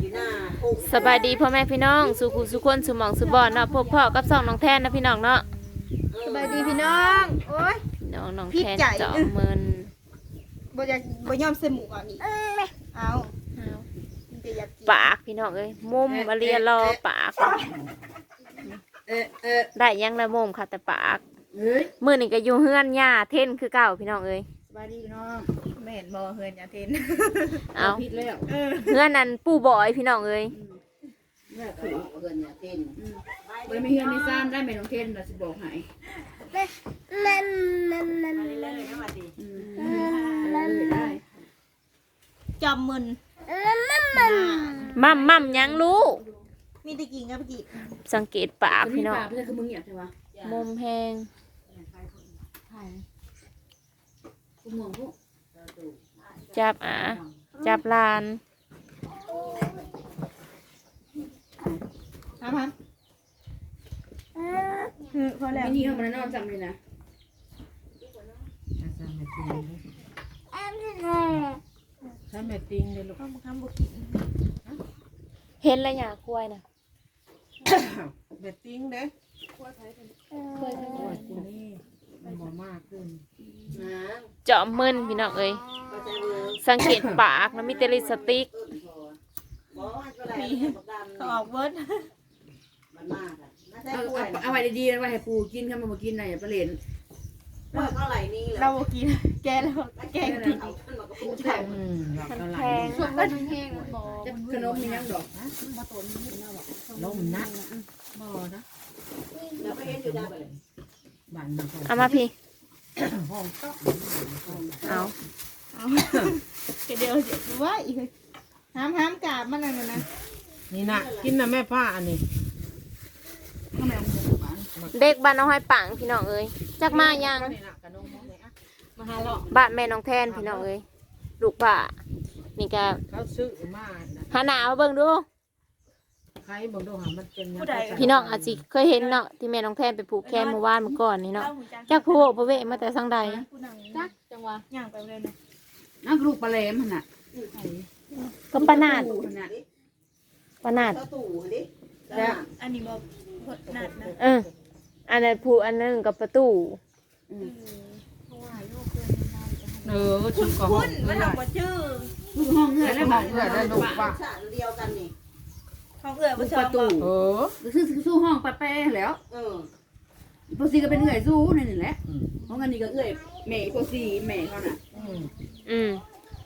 อยู่หน้าพุ่งสบายดีพ่อแม่พี่น้องสุขุสุขคนสุหมองสุบอนเนาะพบพ่อกับสองน้องแทนนะพี่น้องเนาะสบายดีพี่น้อง โอ้ยพี่น้องน้องพี่แทนใจเจาะเมินบ่อยากบ่ยอมใส่หมูอะนี่เอามันจะอยากกินปากพี่น้องเอ้ยมุมมาเรียรอปาก เออเออได้ยังละมุมค่ะแต่ปากเฮ้ยมื้อนี้ก็อยู่เฮือนย่าเท่นคือเก่าพี่น้องเอ้ยสบายดีพี่น้อง แม่เห็นบ่เฮือนยาเทนเอาผิดแล้วเฮือนนั้นปู่บอยพี่น้องเอ้ยแม่ถูกเกินเนี่ยเต้นบริมีเฮือนมีซ้ำได้ไหมน้องเทนเราจะบอกให้นั่นนั่นนั่นเลยนะมาดิอืมได้ได้จำมึนมั่มมั่มยังลูกมีแตะกินกับกินสังเกตปากคนพี่ที่น้องปากเพื่อนคือมึงเหยียบใช่ปะมุมแหงใช่กูมองพวก จับอะจับลานครับครับเออพอแล้วไม่นี่เขามันนอนจำเลยนะใช้แม่ติงเลยลูกข้าวข้าวบุกินเห็นแล้วอยากกล้วยนะแม่ติงเด้เคยเห็นโอ้ยกูนี่ มันบ่มากขึ้นนะเจาะเมินพี่น้องเอ้ยก็จะเวิร์กสังเกตปากนะมีแต่ลิปสติกบอกว่าก็ได้ประกันเขาออกเวิร์ดมันมากอะน่าใช่เอากล้วยเอาเอาไว้ดีๆไว้ให้ปูกินข้ามากินหน่อยอย่าไปเล่นกล้วยเท่าไหร่นี่เราบ่กินแกแล้วแกงกินเอาขึ้นมาก็พูดแพงอืมเรามันเท่าไหร่แพงช่วงนั้นแห้งบ่จะขนมมียังดอกล้มนักบ่นะเราก็เห็นอยู่ได้เลย บ้านมันก็เอามาพี่ห้องต๊อกเอาเอาเดี๋ยวเดี๋ยวดูว่าอีกห้ามห้ามกาบมันนั่นน่ะนะนี่นะกินนะแม่ผ้าอันนี้ข้าวแมวหมูหวานเด็กบ้านน้องห้อยปังพี่น้องเอ้ยจักมายังนี่นะกระนมนี่อะมาหาหลอกบ้านแม่น้องแทนพี่น้องเอ้ยลูกป่านี่ก็เขาซื้อมานะหาหนาวเบิ่งดู ใครบอกดูหามันเป็นยังไงพี่น้องอาจสิเคยเห็นเนาะที่แม่น้องแทนไปผูกแขนเมื่อวานเมื่อก่อนนี่เนาะจักผู้โบกผู้เวมาแต่สังใดผู้นั่งจักจังหวะย่างไปเลยนะนั่นลูกปลาแหลมมันน่ะก็ปะนาดปูมันน่ะปะนาดเข้าตู้ดิอันนี้บ่พดนัดนะเอออันนั้นผู้อันนึงกับประตูเพราะว่าโยกเกินมาเออชุดก็ห้อคุงณมันเอาบ่ชื่อลูกห้องเหือแล้วห้บอองกเพื่อได้ลูกป่ะฉากเดียวกันนี่ ของเอื้อบ่ลูกชอปบระตูเออซื้อสู้ห้องปะแป้แล้วเออโปรซีก็เป็นเอื่อยสู้นี่นี่แหละห้องอันนี้ก็เอื่อยแม่โปรซีแม่เขาน่ะอืมอืม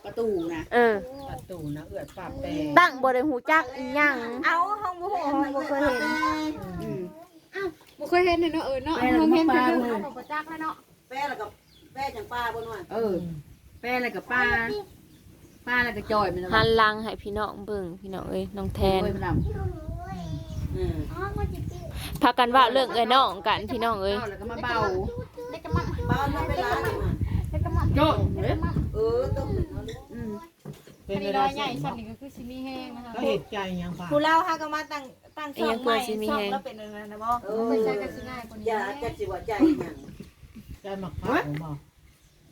ประตูนะเออประตูนะเอื้อปากแปรตั้งบ่ได้หูจักอีหยังเอาห้องบ่ฮู้ห้องบ่เคยเห็นอืมบ่เคยเห็นเลยเนาะเออเนาะแป้แล้วก็ปลาเลยบ่จักแล้วเนาะแป้แล้วกับแป้จังป้าบนว่าเออ แป้อะไรกับป้า ป้าอะไรกับจอยมันหันหลังให้พี่น้องเบิ่งพี่น้องเอ้ยน้องแทนโอ้ยมันดอืมพากันว่าเรื่องเอ้ยน้องกันพี่น้องำเอ้ยเบาแล้วก็มาเบาบ้านมันเป็นร้านนี่มันโจดเด้อเออต้องอืมเป็นอันไปนี้ได้รอยใหญ่สั่นนี่ก็คือสิมีแห้งนะคะก็เหตุใจยังป่ะผู้เล่าฮาก็มาตั้งตั้งช่องใหม่ช่องแล้วเป็นอะไรนะบ่เออไปใช้กันสิง่ายกว่านี้อย่าจะสิว่าใจหยังใจหมักผ้าผม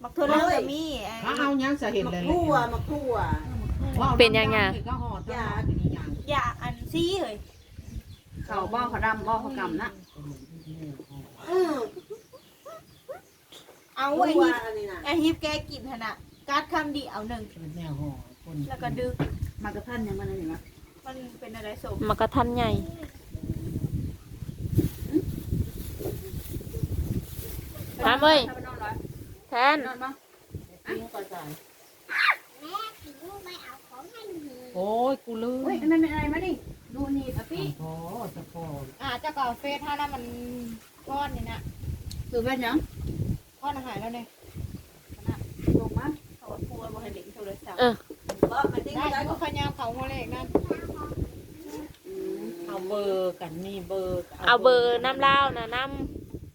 บอกมักเธอเล่าก็มีถ้าเอายังจะเห็นมักเลยทั่วมักทั่ว เป็นยังไงก็ห่อตาเป็นยังอย่าอันซี่เฮ้ยเขาบ้าเขาดำบ้าเขากำนะอืมเอาทั่วไอ้ฮิปอันนี้น่ะไอ้ฮิปแกกินขนาดกัดคำเดียวหนึ่งเป็นแนวห่อคนแล้วก็ดึกมากระทันยังมันอะไรนะมันเป็นอะไรสมมากระทันใหญ่มาเว้ยนอนร้อย แทนนอนบ้างทิ้งไปจ่ายโอ้ยกูลืมเฮ้ยนั่นเป็นอะไรมาดิดูนี่อะพี่โอ้ตะโกนอ่าเจ้าก็เฟซถ้านั้นมันก้อนนี่นะคือเป็นยังก้อนอาหารแล้วเนี่ยลงมาเขาพูดว่าให้เด็กโทรศัพท์เออก็มันทิ้งได้ไปได้พวกขยามเขาโมเลกนั่นเอาเบอร์กันนี่เบอร์ เอาเบอร์น้ำเล่าวนะน้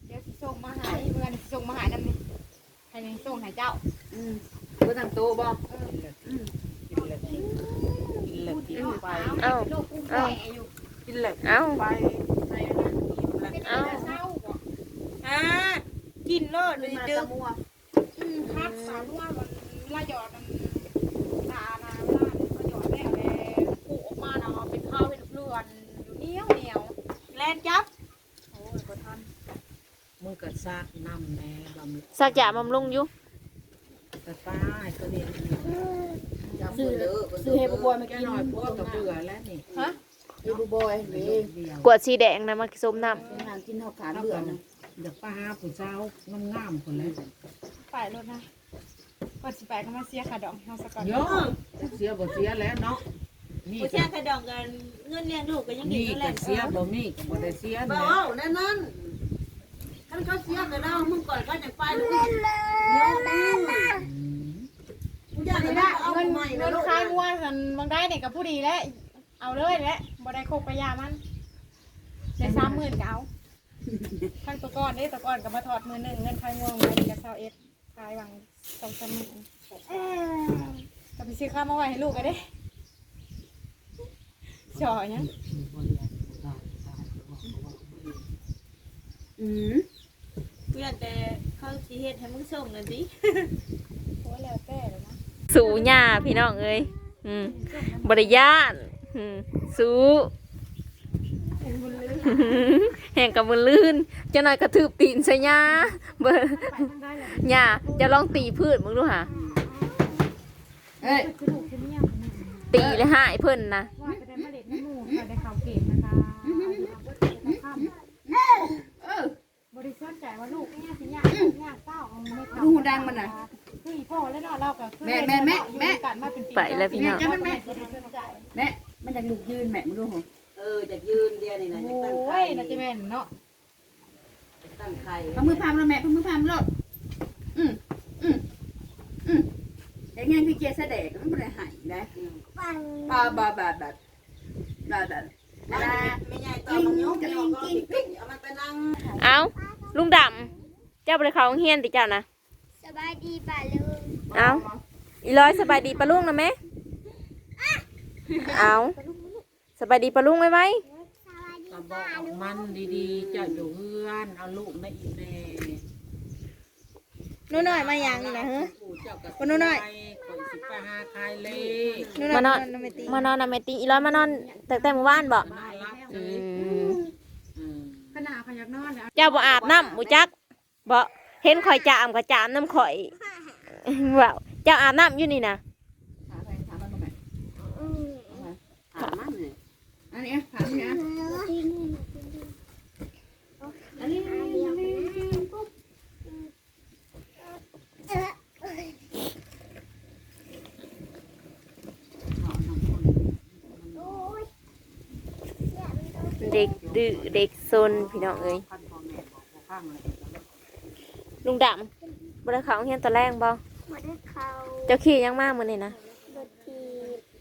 เดี๋ยวสิส่งมาหาที่เมื่อนสิส่งมาหานั่นนี่ให้นี่ ส่งให้เจ้า อืมก็ทางโต๊ะบ่อกินเลยกินเลยกไปเอ้าวอ้าแกินเลยเอ้าไปเอ้าเศร้าบ่กินเลิศเลยดึงอืมคัดสามว่ามันละหยอดมันตานาละหยอดแล้วแลปูออกมาเนาะเป็นข้าวเป็นเลือนอยู่เนียวเหนีวแลนจับมือกัดซากน้ำแม่บำซักยาบำรุงอยู่ แต่ป้าให้ก็เรียนซื้อซื้อให้บัวมาแกกินหน่อยพวกกับเบื่อแล้วนี่ฮะเฮ้บัวนี่เดียวกวดสีแดงนะมาส้มน้เป็นงานกินเท่าขาเบื่อนะเดี๋ยวป้าหาผู้เจ้างามๆคนแล้วไปรถนะก่อนสิไปก็มาเสียค่าดอกเฮาซะก่อนเยอะเสียบ่เสียแล้วเนาะนี่ผู้ชายกระดองกันเงินเลี้ยงลูกก็ยังดีนี่นั่นแหก็ละเสียบ่มีก็บ่ได้เสียบ่แน่เอาแน่นอนท่านเขาเสียก็ได้มึงก่อนก็จะไปลูกโยมมึง อืมผู้ชายก็นี่ได้ละเอาเงินใหม่เงินะนลูกคายงัวกันบางได้เนี่ยกับผู้ดีแล้วเอาเลยแหละบ่ได้โคกไปยามันได้สามหมื่นก็เอาทั้งตัวก้อนได้ตัวก้อนก็มาถอดมือหนึ่งเงินคายงัวของไปกับเซาเอสคายวังสองสามหมื่นก็ไปซื้อข้าวมาไว้ให้ลูกกันเด้จ่อยังอืมเพื่อนแต่เขาสิเฮ็ดให้มึงส่งนั่นสิ สูหญ้าพี่น้องเอ้ยอืมบริยานอืมสูแห่งกับมือลื่นเจะหน่อยกระทืบตีนใส่หญ้าเบอร์ไปทางได้เลยหญ้าจะลองตีพืชมึงดูหะเอ้ยคือลูกคือเนี่ยตีเลยหายเพิ่นนะว่าจะได้มาเล็ดน้ำมูกก็ได้ข่าวเก็บนะคะเออบริสุทธิ์ใจว่าลูกเนี่ยสิยากยากเต้าเอาไม่ดูหูดังมันน่ะ คือพ่อแล้วเนาะเราก็แม่แม่แม่แม่กันมาเป็นปีไปแล้วพี่น้อง แม่แม่แม่มันจะลุกยืนแม่มึงดูหัวเออจะยืนเดียวนี่นะจะตั้งโอ้ไข่ยน่าจะแม่นเนาะตั้งไข่พามือพามแล้วแม่พามือพามแล้วอืมอืมอืมไอ้งานคือเกียร์แสดงมันไม่ได้หายนะบาบาบาบาบาบาไม่ใหญ่ไม่ใหญ่ตอนมึงยกจะออกก็สิปิ้งเอามันไปนั่งเอาลุงดำเจ้าบริเขาโรงเฮียนติเจ้านะสบายดีป่ะลุง เอาอีร้อยสบายดีปะลุงนะแม่เอาสบายดีปะลุงไหมไหมสบายดีก็บอกมันดีๆเจะอยู่เฮือนเอาลูกในอีแม่นู่นหน่อยมาอย่างนี่นะฮะผู้เจ้าก็ปะนุ่นหน่อยข่อยสิไปหาขายเลขมานอนมานอนนะแม่ติอีร้อยมานอนแต่แต่เมื่อวานบอกน่ารักเลอืยมอืมขนาดขยักนอนแล้วเจ้าบ่อาบน้ำบุจักบ่เห็นข่อยจามกับจามน้ำข่อย ว้าวเจ้าอาบน้ำอยู่นี่นะถามไปถามมันแม่ถามมันเลยอันนี้ถามนี่นะอันนี้ปุ๊บเด็กดื้อเด็กซนพี่น้องเอ้ยลยลุงดำบริเขาเฮียนตอนแรกบ่หมดเขาเจ้าขี่ยังมากมือนี่นะรถที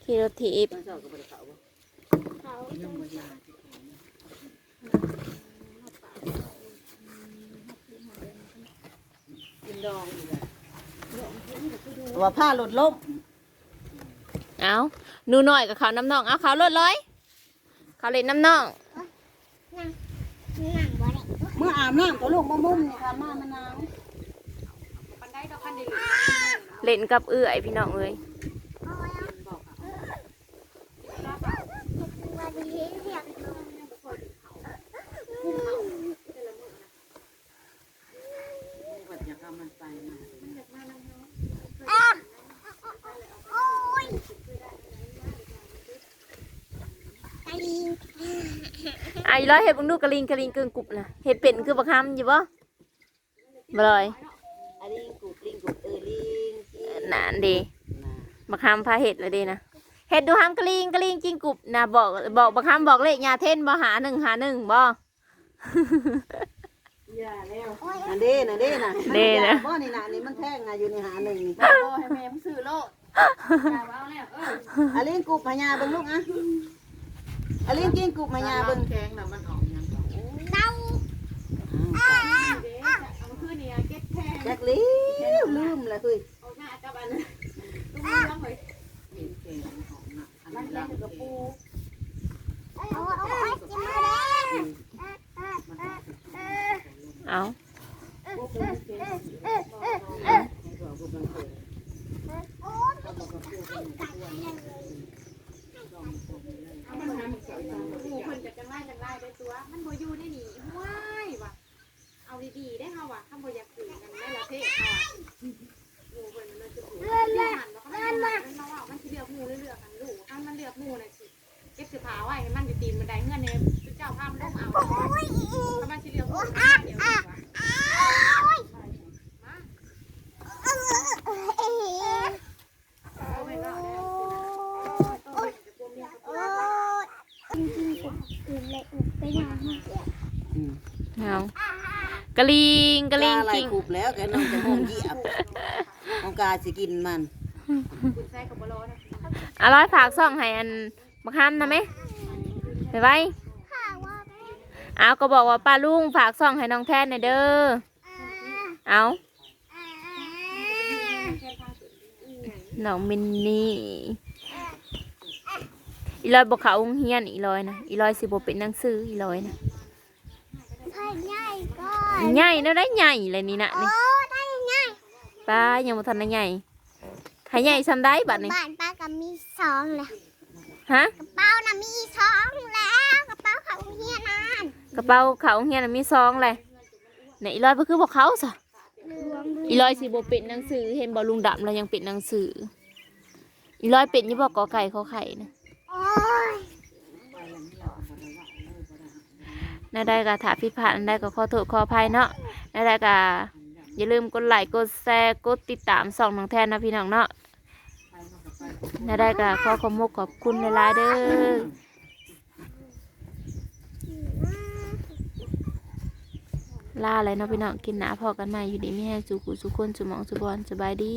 ขี่รถถีบมันเจ้าก็บ่ได้เข้าบ่เขายังบ่ยาที่เขากินดองอีกแล้วว่าผ้าหลุดล่มเอาหนูหน่อยกับเขาน้ำน่องเอาเขาลดร้อย เขาเล่นน้ำน่องหนังบ่ได้เมื่ออาบน้ำก็ลูกมามุมนี่ค่ะมามะนาวปันได้ดอกคันเดียว เล่นกับเอื้อยพี่น้องเอ้ยอยากเอไอ้ร้อยเห็ดบังดูกระลิงกระลิงเกินกรุบนะเห็ดเป็นคือบักคำอยู่บ่บ่เลย นนานดีนะบักคำพาเห็ดเลยดีนะเห็ดดูห้ามกระลิงกระลิงกินกรุบนะบอกบอกบักคำบอกเลขยาเท่นบ่หาหนึ่งหาหนึ่งบ่นั่นเด้นั่นเด้น่ะเด้นะบ่นี่น่ะนี่มันแท่งน่ะอยู่ในหาหนึ่งนี่โอ้ให้แม่มึงซื้อโลดอย่าเอาแล้วเอออันนี้กูพญาเบิ่งลูกอะอันนี้กินกูพญาเบิ่งแข็งน่ะมันออกยังเต้าเอามาคืนนี่เก็บแทงจักลิวลืมเลยเฮ้ยเอ C'est. เอากะลิงกะลิงอะไรกิ้งขูบแล้วแกน้องจะมองเหยียบของกาสิกินมันคุณใส่กับบอลนะอร่อยฝากซ่องให้อันบักฮัมนะไหมไปไว้ข้าว่าเอาก็บอกว่าป้าลุงฝากซ่องให้น้องแทนหน่อยเด้อเอาน้องมินนี่ อีลอยบอกเขาโรงเฮียนอีลอยนะอีลอยสิบเป็นหนังสืออีลอยนะไพ่ใหญ่ก่อนใหญ่เนาะได้ใหญ่เลยนี่นะโอ้นี่ได้ง่ายป้ายังบ่ทันได้ใหญ่ให้ใหญ่ซ้ำได้บัดนี้บ้านป้าก็มีสองเลยฮะกระเป๋าน่ะมีสองแล้วกระเป๋าของเฮียนานกระเป๋าเขาโรงเฮียนนะมีซองเลยไหนอีลอยก็คือบอกเขาซะรวมอีลอยสิบ่เป็นหนังสือเห็นบ่ลุงดำเรายังเป็นหนังสืออีลอยเป็นยี่บอกกอไก่ขอไข่นะโอ้ย นาได้ก็ถาพิพาดอันใดก็ขอโทษขออภัยเนาะนาได้ก็อย่าลืมกดไลค์กดแชร์กดติดตามส่องน้องแทนนะพี่น้องเนาะนาได้ก็ขอขอมกขอบคุณหลายเด้อลาเลยเนาะพี่น้องกินหนาพอกันใหม่อยู่ดีไม่แห้งสู่กูสู่คนสู่หมองสู่บอลสบายดี